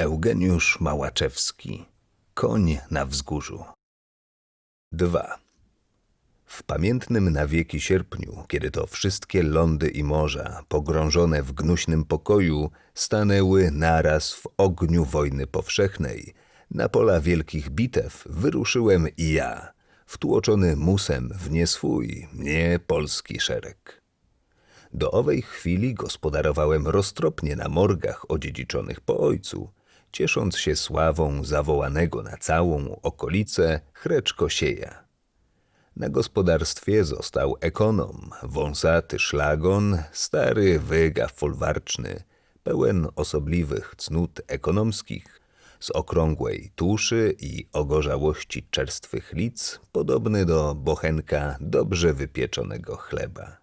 Eugeniusz Małaczewski Koń na wzgórzu 2. W pamiętnym na wieki sierpniu, kiedy to wszystkie lądy i morza, pogrążone w gnuśnym pokoju, stanęły naraz w ogniu wojny powszechnej, na pola wielkich bitew wyruszyłem i ja, wtłoczony musem w nie swój, nie polski szereg. Do owej chwili gospodarowałem roztropnie na morgach odziedziczonych po ojcu, ciesząc się sławą zawołanego na całą okolicę Chreczkosieja. Na gospodarstwie został ekonom, wąsaty szlagon, stary wygaw folwarczny, pełen osobliwych cnót ekonomskich, z okrągłej tuszy i ogorzałości czerstwych lic, podobny do bochenka dobrze wypieczonego chleba.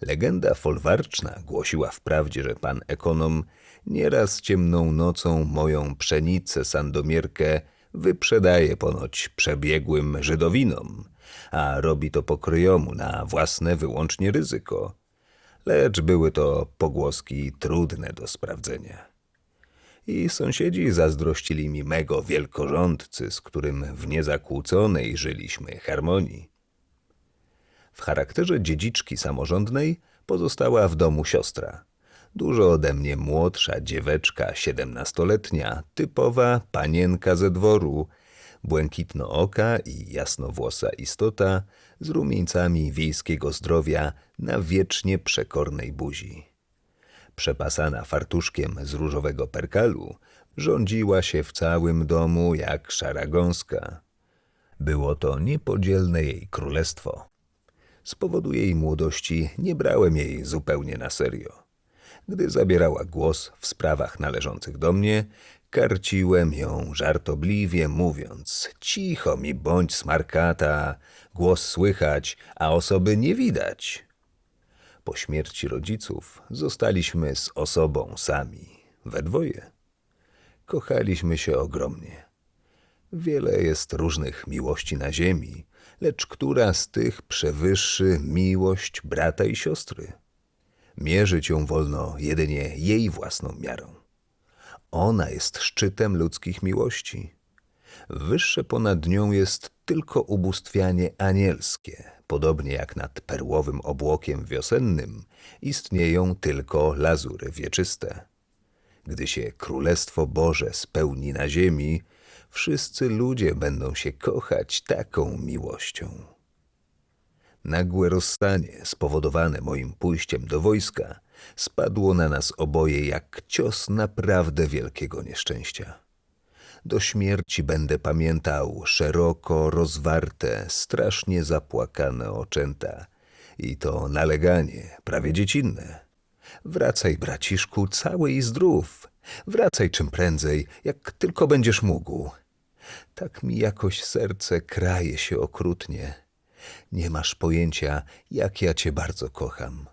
Legenda folwarczna głosiła wprawdzie, że pan ekonom nieraz ciemną nocą moją pszenicę sandomierkę wyprzedaje ponoć przebiegłym Żydowinom, a robi to pokryjomu na własne wyłącznie ryzyko. Lecz były to pogłoski trudne do sprawdzenia. I sąsiedzi zazdrościli mi mego wielkorządcy, z którym w niezakłóconej żyliśmy harmonii. W charakterze dziedziczki samorządnej pozostała w domu siostra. Dużo ode mnie młodsza dzieweczka, siedemnastoletnia, typowa panienka ze dworu, błękitnooka i jasnowłosa istota z rumieńcami wiejskiego zdrowia na wiecznie przekornej buzi. Przepasana fartuszkiem z różowego perkalu, rządziła się w całym domu jak szara gąska. Było to niepodzielne jej królestwo. Z powodu jej młodości nie brałem jej zupełnie na serio. Gdy zabierała głos w sprawach należących do mnie, karciłem ją żartobliwie, mówiąc: Cicho mi bądź smarkata, głos słychać, a osoby nie widać. Po śmierci rodziców zostaliśmy z osobą sami, we dwoje. Kochaliśmy się ogromnie. Wiele jest różnych miłości na ziemi, lecz która z tych przewyższy miłość brata i siostry? Mierzyć ją wolno jedynie jej własną miarą. Ona jest szczytem ludzkich miłości. Wyższe ponad nią jest tylko ubóstwianie anielskie. Podobnie jak nad perłowym obłokiem wiosennym istnieją tylko lazury wieczyste. Gdy się Królestwo Boże spełni na ziemi, wszyscy ludzie będą się kochać taką miłością. Nagłe rozstanie, spowodowane moim pójściem do wojska, spadło na nas oboje jak cios naprawdę wielkiego nieszczęścia. Do śmierci będę pamiętał szeroko rozwarte, strasznie zapłakane oczęta i to naleganie, prawie dziecinne. Wracaj, braciszku, cały i zdrów. Wracaj czym prędzej, jak tylko będziesz mógł. Tak mi jakoś serce kraje się okrutnie. Nie masz pojęcia, jak ja cię bardzo kocham.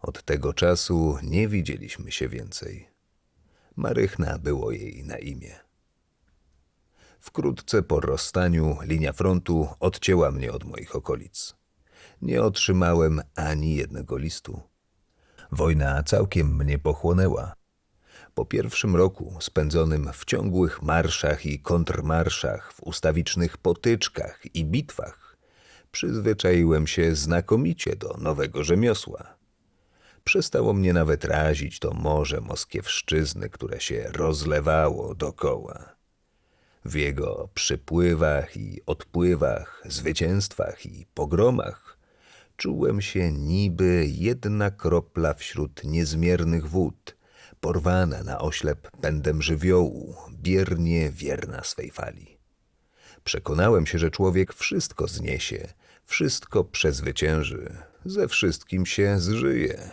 Od tego czasu nie widzieliśmy się więcej. Marychna było jej na imię. Wkrótce po rozstaniu linia frontu odcięła mnie od moich okolic. Nie otrzymałem ani jednego listu. Wojna całkiem mnie pochłonęła. Po pierwszym roku, spędzonym w ciągłych marszach i kontrmarszach, w ustawicznych potyczkach i bitwach, przyzwyczaiłem się znakomicie do nowego rzemiosła. Przestało mnie nawet razić to morze moskiewszczyzny, które się rozlewało dokoła. W jego przypływach i odpływach, zwycięstwach i pogromach czułem się niby jedna kropla wśród niezmiernych wód, porwana na oślep pędem żywiołu, biernie wierna swej fali. Przekonałem się, że człowiek wszystko zniesie, wszystko przezwycięży, ze wszystkim się zżyje.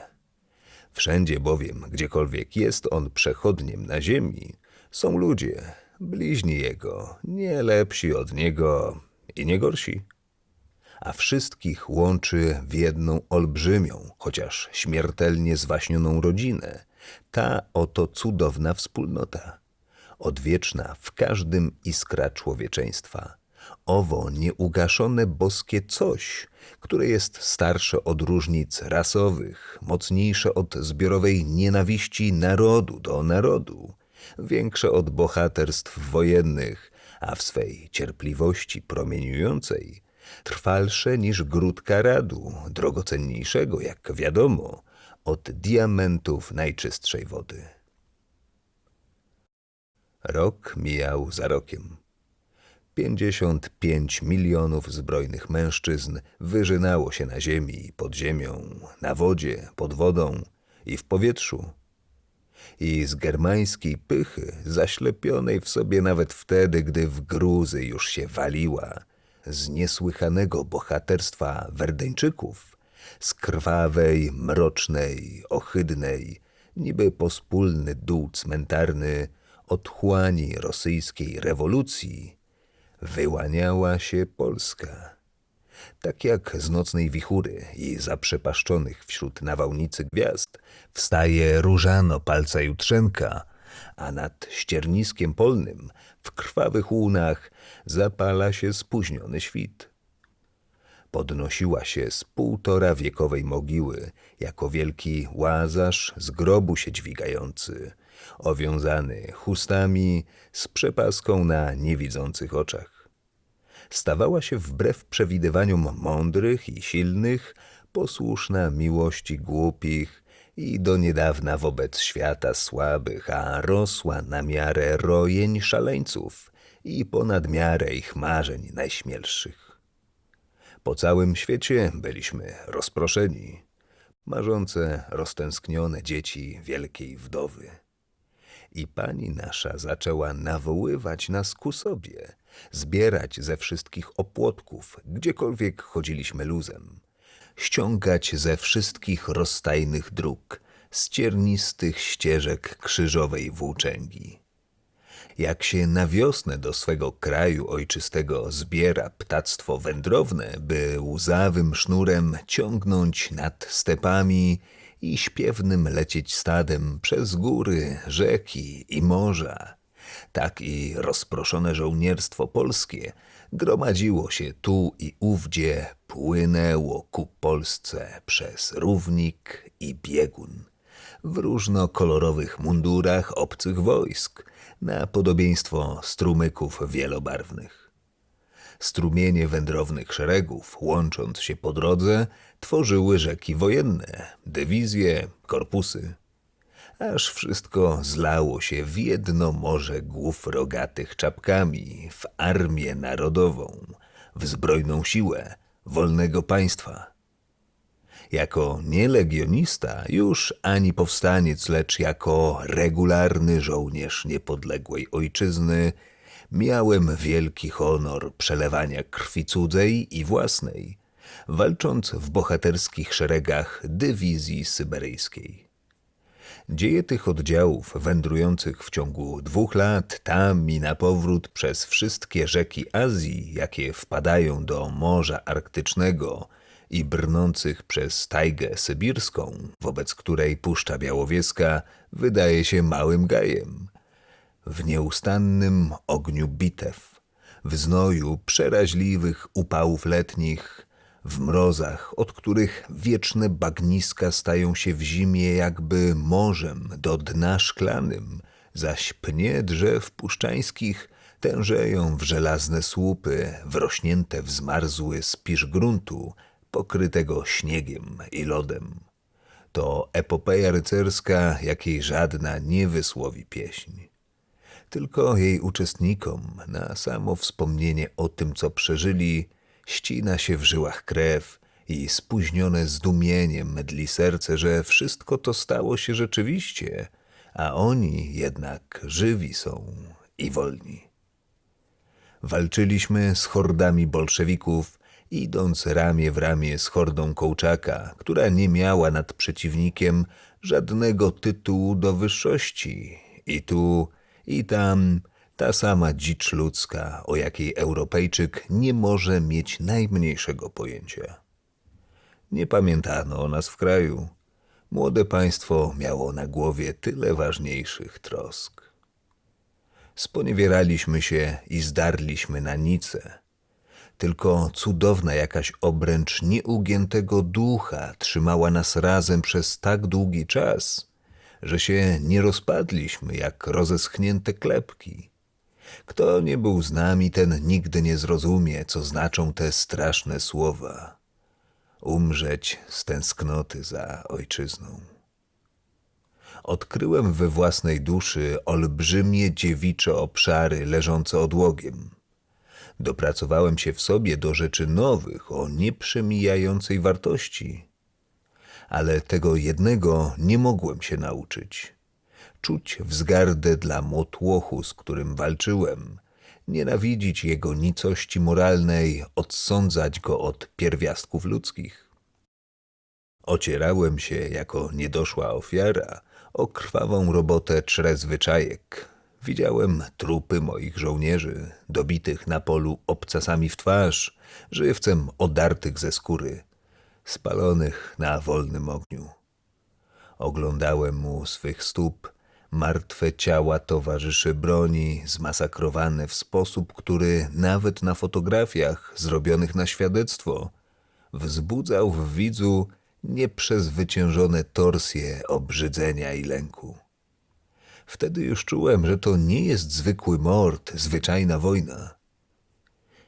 Wszędzie bowiem, gdziekolwiek jest on przechodniem na ziemi, są ludzie, bliźni jego, nie lepsi od niego i nie gorsi. A wszystkich łączy w jedną olbrzymią, chociaż śmiertelnie zwaśnioną rodzinę, ta oto cudowna wspólnota, odwieczna w każdym iskra człowieczeństwa, owo nieugaszone boskie coś, które jest starsze od różnic rasowych, mocniejsze od zbiorowej nienawiści narodu do narodu większe od bohaterstw wojennych, a w swej cierpliwości promieniującej trwalsze niż grudka radu, drogocenniejszego, jak wiadomo, od diamentów najczystszej wody. Rok mijał za rokiem. 55 milionów zbrojnych mężczyzn wyżynało się na ziemi, pod ziemią, na wodzie, pod wodą i w powietrzu. I z germańskiej pychy, zaślepionej w sobie nawet wtedy, gdy w gruzy już się waliła, z niesłychanego bohaterstwa Werdeńczyków, z krwawej, mrocznej, ohydnej, niby pospólny dół cmentarny otchłani rosyjskiej rewolucji, wyłaniała się Polska. Tak jak z nocnej wichury i zaprzepaszczonych wśród nawałnicy gwiazd wstaje różano palca jutrzenka, a nad ścierniskiem polnym w krwawych łunach zapala się spóźniony świt. Podnosiła się z półtora wiekowej mogiły, jako wielki łazarz z grobu się dźwigający, owiązany chustami z przepaską na niewidzących oczach. Stawała się wbrew przewidywaniom mądrych i silnych, posłuszna miłości głupich i do niedawna wobec świata słabych, a rosła na miarę rojeń szaleńców i ponad miarę ich marzeń najśmielszych. Po całym świecie byliśmy rozproszeni, marzące, roztęsknione dzieci wielkiej wdowy. I pani nasza zaczęła nawoływać nas ku sobie, zbierać ze wszystkich opłotków, gdziekolwiek chodziliśmy luzem, ściągać ze wszystkich rozstajnych dróg, z ciernistych ścieżek krzyżowej włóczęgi. Jak się na wiosnę do swego kraju ojczystego zbiera ptactwo wędrowne, by łzawym sznurem ciągnąć nad stepami i śpiewnym lecieć stadem przez góry, rzeki i morza, tak i rozproszone żołnierstwo polskie gromadziło się tu i ówdzie, płynęło ku Polsce przez równik i biegun. W różnokolorowych mundurach obcych wojsk, na podobieństwo strumyków wielobarwnych. Strumienie wędrownych szeregów, łącząc się po drodze, tworzyły rzeki wojenne, dywizje, korpusy. Aż wszystko zlało się w jedno morze głów rogatych czapkami, w armię narodową, w zbrojną siłę wolnego państwa. Jako nie legionista już ani powstaniec, lecz jako regularny żołnierz niepodległej ojczyzny miałem wielki honor przelewania krwi cudzej i własnej, walcząc w bohaterskich szeregach dywizji syberyjskiej. Dzieje tych oddziałów wędrujących w ciągu dwóch lat tam i na powrót przez wszystkie rzeki Azji, jakie wpadają do Morza Arktycznego i brnących przez tajgę sybirską, wobec której Puszcza Białowieska wydaje się małym gajem. W nieustannym ogniu bitew, w znoju przeraźliwych upałów letnich, w mrozach, od których wieczne bagniska stają się w zimie jakby morzem do dna szklanym, zaś pnie drzew puszczańskich tężeją w żelazne słupy, wrośnięte w zmarzły spisz gruntu, pokrytego śniegiem i lodem. To epopeja rycerska, jakiej żadna nie wysłowi pieśń. Tylko jej uczestnikom na samo wspomnienie o tym, co przeżyli, ścina się w żyłach krew i spóźnione zdumieniem mydli serce, że wszystko to stało się rzeczywiście, a oni jednak żywi są i wolni. Walczyliśmy z hordami bolszewików, idąc ramię w ramię z hordą Kołczaka, która nie miała nad przeciwnikiem żadnego tytułu do wyższości. I tu, i tam ta sama dzicz ludzka, o jakiej Europejczyk nie może mieć najmniejszego pojęcia. Nie pamiętano o nas w kraju. Młode państwo miało na głowie tyle ważniejszych trosk. Sponiewieraliśmy się i zdarliśmy na nice. Tylko cudowna jakaś obręcz nieugiętego ducha trzymała nas razem przez tak długi czas, że się nie rozpadliśmy jak rozeschnięte klepki. Kto nie był z nami, ten nigdy nie zrozumie, co znaczą te straszne słowa. Umrzeć z tęsknoty za ojczyzną. Odkryłem we własnej duszy olbrzymie dziewicze obszary leżące odłogiem. Dopracowałem się w sobie do rzeczy nowych, o nieprzemijającej wartości. Ale tego jednego nie mogłem się nauczyć. Czuć wzgardę dla motłochu, z którym walczyłem, nienawidzić jego nicości moralnej, odsądzać go od pierwiastków ludzkich. Ocierałem się jako niedoszła ofiara o krwawą robotę trzech zwyczajek. Widziałem trupy moich żołnierzy, dobitych na polu obcasami w twarz, żywcem odartych ze skóry, spalonych na wolnym ogniu. Oglądałem mu swych stóp martwe ciała towarzyszy broni, zmasakrowane w sposób, który nawet na fotografiach zrobionych na świadectwo wzbudzał w widzu nieprzezwyciężone torsje obrzydzenia i lęku. Wtedy już czułem, że to nie jest zwykły mord, zwyczajna wojna.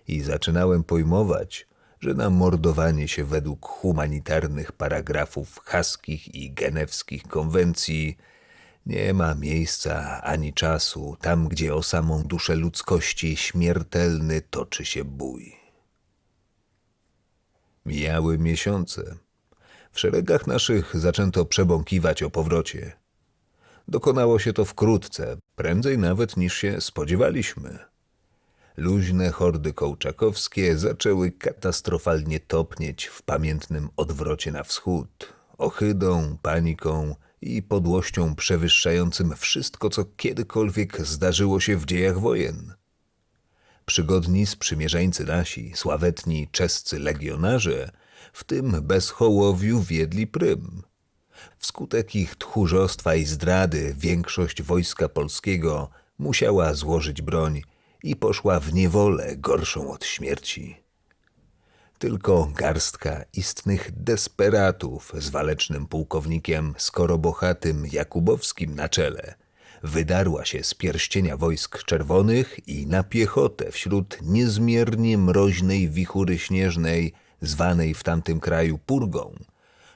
I zaczynałem pojmować, że na mordowanie się według humanitarnych paragrafów haskich i genewskich konwencji nie ma miejsca ani czasu tam, gdzie o samą duszę ludzkości śmiertelny toczy się bój. Mijały miesiące. W szeregach naszych zaczęto przebąkiwać o powrocie. Dokonało się to wkrótce, prędzej nawet niż się spodziewaliśmy. Luźne hordy kołczakowskie zaczęły katastrofalnie topnieć w pamiętnym odwrocie na wschód, ohydą, paniką i podłością przewyższającym wszystko, co kiedykolwiek zdarzyło się w dziejach wojen. Przygodni sprzymierzeńcy nasi, sławetni czescy legionarze, w tym bez hołowiu wiedli prym. Wskutek ich tchórzostwa i zdrady większość wojska polskiego musiała złożyć broń i poszła w niewolę gorszą od śmierci. Tylko garstka istnych desperatów z walecznym pułkownikiem Skorobohatym Jakubowskim na czele wydarła się z pierścienia wojsk czerwonych i na piechotę wśród niezmiernie mroźnej wichury śnieżnej, zwanej w tamtym kraju purgą,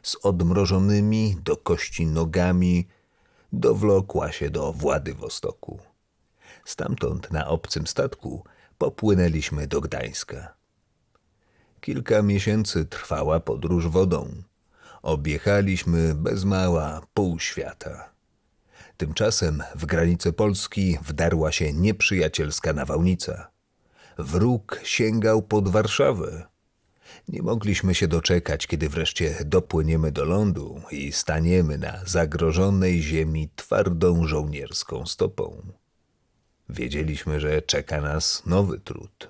z odmrożonymi do kości nogami, dowlokła się do Władywostoku. Stamtąd na obcym statku popłynęliśmy do Gdańska. Kilka miesięcy trwała podróż wodą. Objechaliśmy bez mała pół świata. Tymczasem w granice Polski wdarła się nieprzyjacielska nawałnica. Wróg sięgał pod Warszawę. Nie mogliśmy się doczekać, kiedy wreszcie dopłyniemy do lądu i staniemy na zagrożonej ziemi twardą żołnierską stopą. Wiedzieliśmy, że czeka nas nowy trud.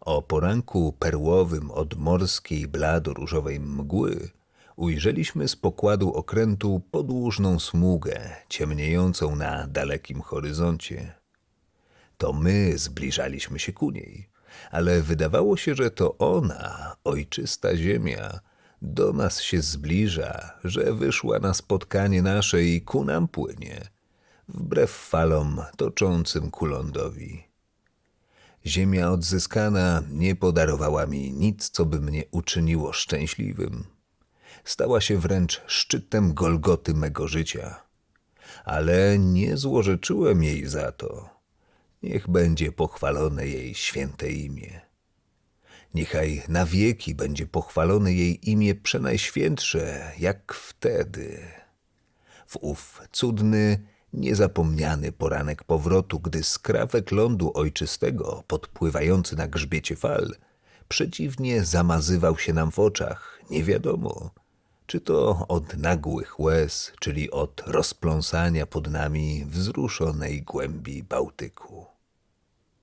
O poranku perłowym od morskiej blado-różowej mgły ujrzeliśmy z pokładu okrętu podłużną smugę ciemniejącą na dalekim horyzoncie. To my zbliżaliśmy się ku niej, ale wydawało się, że to ona, ojczysta ziemia, do nas się zbliża, że wyszła na spotkanie nasze i ku nam płynie, wbrew falom toczącym ku lądowi. Ziemia odzyskana nie podarowała mi nic, co by mnie uczyniło szczęśliwym. Stała się wręcz szczytem Golgoty mego życia. Ale nie złorzeczyłem jej za to. Niech będzie pochwalone jej święte imię. Niechaj na wieki będzie pochwalone jej imię przenajświętsze, jak wtedy. W ów cudny, Niezapomniany poranek powrotu, gdy skrawek lądu ojczystego, podpływający na grzbiecie fal, przeciwnie zamazywał się nam w oczach, nie wiadomo, czy to od nagłych łez, czyli od rozpląsania pod nami wzruszonej głębi Bałtyku.